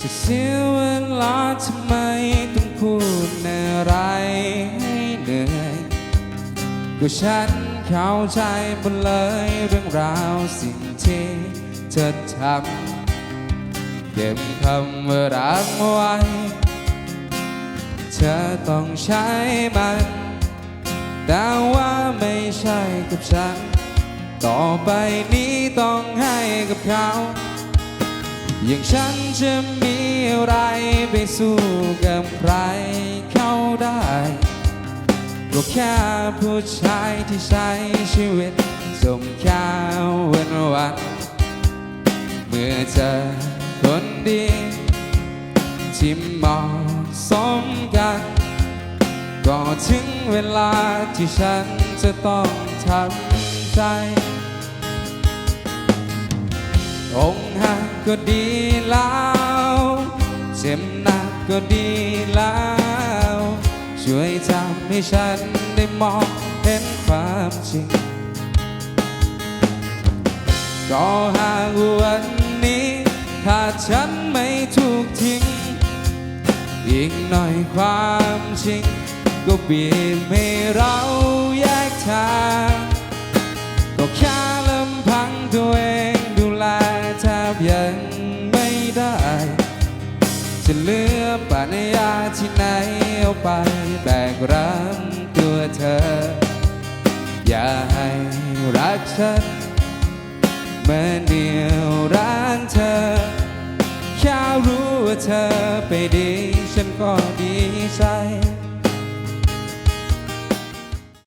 จะเสียเวลาทำไมต้องพูดอะไรให้เหนื่อยก็ฉันเข้าใจหมดเลยเรื่องราวสิ่งที่เธอทำเก็บคำว่ารักไว้ เธอต้องใช้มันแต่ว่าไม่ใช่กับฉัน ต่อไปนี้ต้องให้กับเขา อย่างฉันจะมีอะไรไปสู้กับใครเขาได้ก็แค่ผู้ชายที่ใช้ชีวิตสมข้าววันวันเมื่อเจอคนดีที่เหมาะสมกันก็ถึงเวลาที่ฉันจะต้องทำใจ ก็ดีแล้ว เจ็บหนักก็ดีแล้ว ช่วยทำให้ฉันได้มองเห็นความจริง ก็หากวันนี้ถ้าฉันไม่ถูกทิ้ง อีกหน่อยความจริง ก็บีบให้เราแยกทาง บยังไม่ได้ จะเหลือปัญญาที่ไหนเอาไปแบกรับตัวเธอ อย่าให้รักฉันเหมือนเดียวร้างเธอ แค่รู้ว่าเธอไปดี ฉันก็ดีใจ